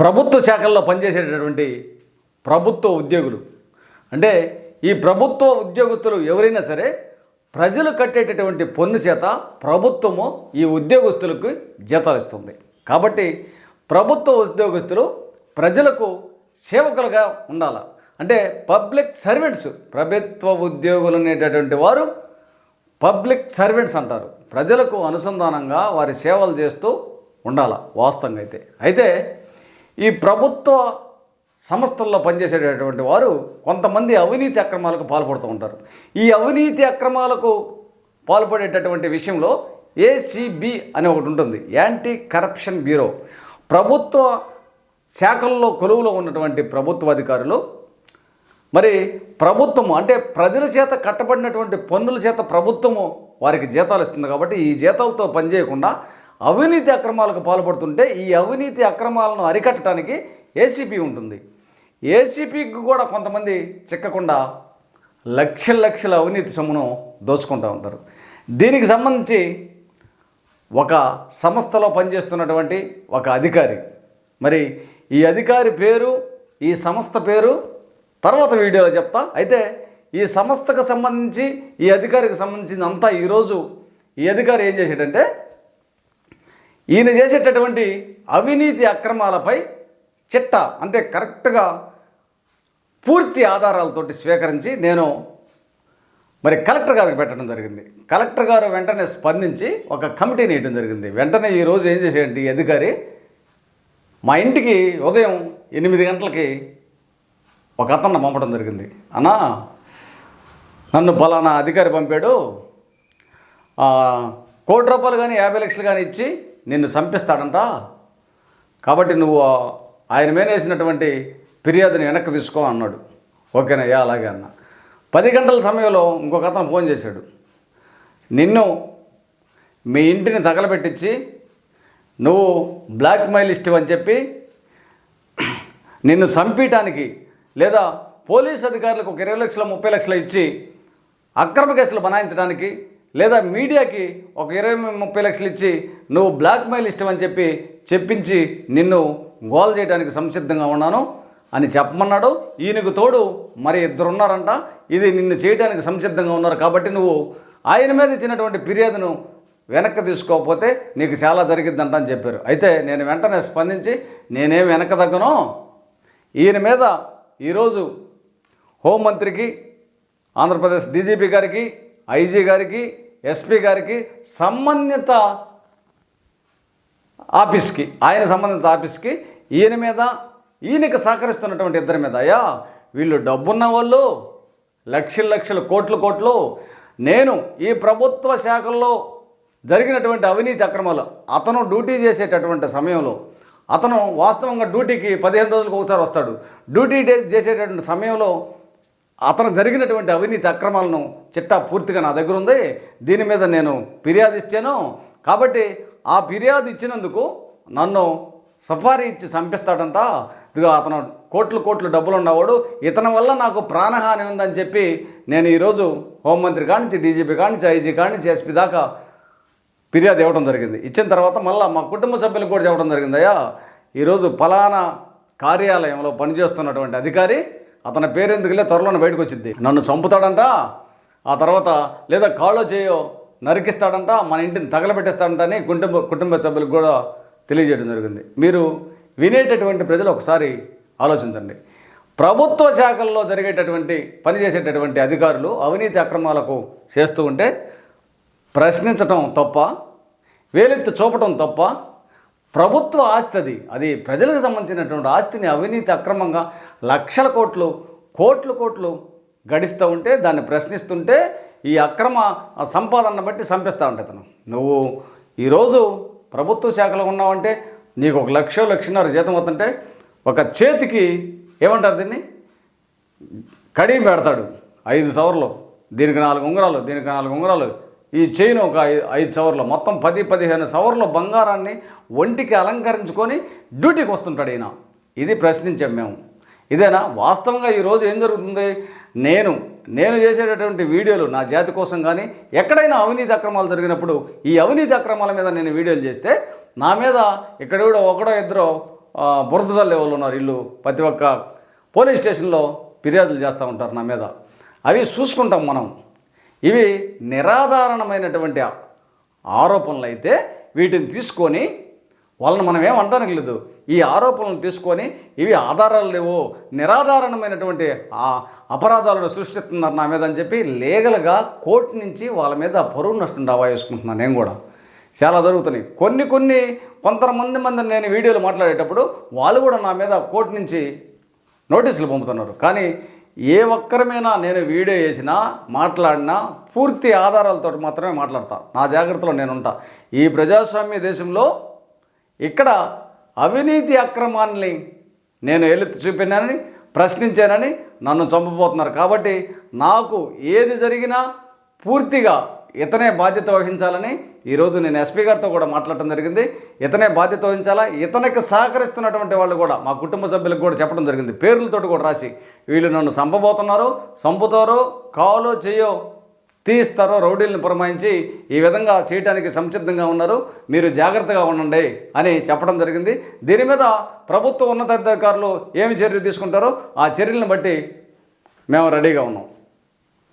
ప్రభుత్వ శాఖల్లో పనిచేసేటటువంటి ప్రభుత్వ ఉద్యోగులు. అంటే ఈ ప్రభుత్వ ఉద్యోగస్తులు ఎవరైనా సరే ప్రజలు కట్టేటటువంటి పన్ను చేత ప్రభుత్వము ఈ ఉద్యోగస్తులకు జీతాలు ఇస్తుంది కాబట్టి ప్రభుత్వ ఉద్యోగస్తులు ప్రజలకు సేవకులుగా ఉండాలి. అంటే పబ్లిక్ సర్వెంట్స్ ప్రభుత్వ ఉద్యోగులు అనేటటువంటి వారు పబ్లిక్ సర్వెంట్స్ అంటారు. ప్రజలకు అనుసంధానంగా వారి సేవలు చేస్తూ ఉండాల వాస్తవంగా అయితే. అయితే ఈ ప్రభుత్వ సంస్థల్లో పనిచేసేటటువంటి వారు కొంతమంది అవినీతి అక్రమాలకు పాల్పడుతూ ఉంటారు. ఈ అవినీతి అక్రమాలకు పాల్పడేటటువంటి విషయంలో ఏసీబీ అనే ఒకటి ఉంటుంది. యాంటీ కరప్షన్ బ్యూరో ప్రభుత్వ శాఖల్లో కొలువులో ఉన్నటువంటి ప్రభుత్వ అధికారులు మరి ప్రభుత్వము అంటే ప్రజల చేత కట్టబడినటువంటి పన్నుల చేత ప్రభుత్వము వారికి జీతాలు ఇస్తుంది కాబట్టి ఈ జీతాలతో పనిచేయకుండా అవినీతి అక్రమాలకు పాల్పడుతుంటే ఈ అవినీతి అక్రమాలను అరికట్టడానికి ఏసీపీ ఉంటుంది. ఏసీపీకి కూడా కొంతమంది చిక్కకుండా లక్షల లక్షల అవినీతి సొమ్మును దోచుకుంటూ ఉంటారు. దీనికి సంబంధించి ఒక సంస్థలో పనిచేస్తున్నటువంటి ఒక అధికారి. మరి ఈ అధికారి పేరు ఈ సంస్థ పేరు తర్వాత వీడియోలో చెప్తా. అయితే ఈ సంస్థకు సంబంధించి ఈ అధికారికి సంబంధించింది అంతా ఈరోజు ఈ అధికారి ఏం చేశాడంటే ఈయన చేసేటటువంటి అవినీతి అక్రమాలపై చిట్ట అంటే కరెక్ట్గా పూర్తి ఆధారాలతోటి స్వీకరించి నేను మరి కలెక్టర్ గారికి పెట్టడం జరిగింది. కలెక్టర్ గారు వెంటనే స్పందించి ఒక కమిటీని వేయడం జరిగింది. వెంటనే ఈరోజు ఏం చేసేయండి ఈ అధికారి? మా ఇంటికి ఉదయం ఎనిమిది గంటలకి ఒక అతన్ని పంపడం జరిగింది. అన్నా నన్ను పలానా అధికారి పంపాడు. కోటి రూపాయలు కానీ యాభై లక్షలు కానీ ఇచ్చి నిన్ను చంపిస్తాడంట. కాబట్టి నువ్వు ఆయన మీద వేసినటువంటి ఫిర్యాదుని వెనక్కి తీసుకో అన్నాడు. ఓకేనయ్యా అలాగే అన్న. పది గంటల సమయంలో ఇంకొక అతను ఫోన్ చేశాడు. నిన్ను మీ ఇంటిని తగలబెట్టించి నువ్వు బ్లాక్ మెయిలిస్ట్ అని చెప్పి నిన్ను చంపీయటానికి లేదా పోలీస్ అధికారులకు ఒక ఇరవై లక్షల ముప్పై లక్షలు ఇచ్చి అక్రమ కేసులు బనాయించడానికి లేదా మీడియాకి ఒక ఇరవై ముప్పై లక్షలు ఇచ్చి నువ్వు బ్లాక్మెయిల్ ఇష్టం అని చెప్పి చెప్పించి నిన్ను గోల్ చేయడానికి సంసిద్ధంగా ఉన్నాను అని చెప్పమన్నాడు. ఈయనకు తోడు మరి ఇద్దరు ఉన్నారంట. ఇది నిన్ను చేయడానికి సంసిద్ధంగా ఉన్నారు కాబట్టి నువ్వు ఆయన మీద ఇచ్చినటువంటి ఫిర్యాదును వెనక్కి తీసుకోకపోతే నీకు చాలా జరిగిద్దంట అని చెప్పారు. అయితే నేను వెంటనే స్పందించి నేనేం వెనక తగ్గను? ఈయన మీద ఈరోజు హోంమంత్రికి ఆంధ్రప్రదేశ్ డీజీపీ గారికి ఐజీ గారికి ఎస్పీ గారికి సంబంధిత ఆఫీస్కి ఆయన సంబంధిత ఆఫీస్కి ఈయన మీద ఈయనకి సహకరిస్తున్నటువంటి ఇద్దరి మీద అయ్యా వీళ్ళు డబ్బున్న వాళ్ళు లక్షలు లక్షల కోట్లు కోట్లు. నేను ఈ ప్రభుత్వ శాఖల్లో జరిగినటువంటి అవినీతి అక్రమాలు అతను డ్యూటీ చేసేటటువంటి సమయంలో అతను వాస్తవంగా డ్యూటీకి పదిహేను రోజులకు ఒకసారి వస్తాడు. డ్యూటీ చేసేటటువంటి సమయంలో అతను జరిగినటువంటి అవినీతి అక్రమాలను చిట్టా పూర్తిగా నా దగ్గర ఉంది. దీని మీద నేను ఫిర్యాదు ఇచ్చాను. కాబట్టి ఆ ఫిర్యాదు ఇచ్చినందుకు నన్ను సఫారీ ఇచ్చి చంపిస్తాడంట. ఇదిగో అతను కోట్లు కోట్లు డబ్బులు ఉన్నవాడు. ఇతని వల్ల నాకు ప్రాణహాని ఉందని చెప్పి నేను ఈరోజు హోంమంత్రి కానించి డీజీపీ కానించి ఐజీ కానించి ఎస్పీ దాకా ఫిర్యాదు ఇవ్వడం జరిగింది. ఇచ్చిన తర్వాత మళ్ళీ మా కుటుంబ సభ్యులకు కూడా చెప్పడం జరిగింది అయ్యా ఈరోజు ఫలానా కార్యాలయంలో పనిచేస్తున్నటువంటి అధికారి అతని పేరెందుకులే త్వరలోనే బయటకు వచ్చింది నన్ను చంపుతాడంట ఆ తర్వాత లేదా కాళ్ళో చేయో నరికిస్తాడంట మన ఇంటిని తగలబెట్టేస్తాడంట అని కుటుంబ కుటుంబ సభ్యులకు కూడా తెలియజేయడం జరిగింది. మీరు వినేటటువంటి ప్రజలు ఒకసారి ఆలోచించండి. ప్రభుత్వ శాఖల్లో జరిగేటటువంటి పనిచేసేటటువంటి అధికారులు అవినీతి అక్రమాలకు చేస్తూ ఉంటే ప్రశ్నించటం తప్ప వేలెత్తి చూపటం తప్ప ప్రభుత్వ ఆస్తి అది అది ప్రజలకు సంబంధించినటువంటి ఆస్తిని అవినీతి అక్రమంగా లక్షల కోట్లు కోట్లు కోట్లు గడిస్తూ ఉంటే దాన్ని ప్రశ్నిస్తుంటే ఈ అక్రమ సంపాదన బట్టి సంపిస్తూ ఉంటాయి అతను. నువ్వు ఈరోజు ప్రభుత్వ శాఖలో ఉన్నావంటే నీకు ఒక లక్ష లక్షన్నర జీతం అవుతుంటే ఒక చేతికి ఏమంటారు దీన్ని? కడియం పెడతాడు. ఐదు సవర్లు. దీనికి నాలుగు ఉంగరాలు దీనికి నాలుగు ఉంగరాలు. ఈ చైన్ ఒక ఐదు సవర్లు మొత్తం పది పదిహేను సవర్ల బంగారాన్ని ఒంటికి అలంకరించుకొని డ్యూటీకి వస్తుంటాడు ఈయన. ఇది ప్రశ్నించాం మేము. ఇదేనా? వాస్తవంగా ఈరోజు ఏం జరుగుతుంది? నేను నేను చేసేటటువంటి వీడియోలు నా జాతి కోసం కానీ ఎక్కడైనా అవినీతి అక్రమాలు జరిగినప్పుడు ఈ అవినీతి అక్రమాల మీద నేను వీడియోలు చేస్తే నా మీద ఇక్కడ కూడా ఒకడో ఇద్దరో ఆ, బురద ఉన్నారు ఇల్లు ప్రతి ఒక్క పోలీస్ స్టేషన్లో ఫిర్యాదులు చేస్తూ ఉంటారు నా మీద. అవి చూసుకుంటాం మనం. ఇవి నిరాధారణమైనటువంటి ఆరోపణలు అయితే వీటిని తీసుకొని వాళ్ళని మనం ఏమంటానికి లేదు. ఈ ఆరోపణలు తీసుకొని ఇవి ఆధారాలు లేవు. నిరాధారణమైనటువంటి ఆ అపరాధాలను సృష్టిస్తున్నారు నా మీద అని చెప్పి లీగల్గా కోర్టు నుంచి వాళ్ళ మీద పరువు నష్టం దావా వేసుకుంటున్నాను నేను కూడా. చాలా జరుగుతున్నాయి. కొన్ని కొన్ని కొంతమంది మంది నేను వీడియోలు మాట్లాడేటప్పుడు వాళ్ళు కూడా నా మీద కోర్టు నుంచి నోటీసులు పంపుతున్నారు. కానీ ఏ ఒక్కరమైనా నేను వీడియో చేసినా మాట్లాడినా పూర్తి ఆధారాలతో మాత్రమే మాట్లాడతా. నా జాగ్రత్తలో నేనుంటా. ఈ ప్రజాస్వామ్య దేశంలో ఇక్కడ అవినీతి అక్రమాన్ని నేను ఎలుత్తి చూపినానని ప్రశ్నించానని నన్ను చంపబోతున్నారు. కాబట్టి నాకు ఏది జరిగినా పూర్తిగా ఇతనే బాధ్యత వహించాలని ఈరోజు నేను ఎస్పీ గారితో కూడా మాట్లాడటం జరిగింది. ఇతనే బాధ్యత వహించాలా? ఇతనికి సహకరిస్తున్నటువంటి వాళ్ళు కూడా మా కుటుంబ సభ్యులకు కూడా చెప్పడం జరిగింది. పేర్లతో కూడా రాసి వీళ్ళు నన్ను చంపబోతున్నారు సంపుతారో కాలో చేయో తీస్తారో రౌడీలను పురమాయించి ఈ విధంగా చేయడానికి సంసిద్ధంగా ఉన్నారు. మీరు జాగ్రత్తగా ఉండండి అని చెప్పడం జరిగింది. దీని మీద ప్రభుత్వ ఉన్నతాధికారులు ఏమి చర్యలు తీసుకుంటారో ఆ చర్యలను బట్టి మేము రెడీగా ఉన్నాం.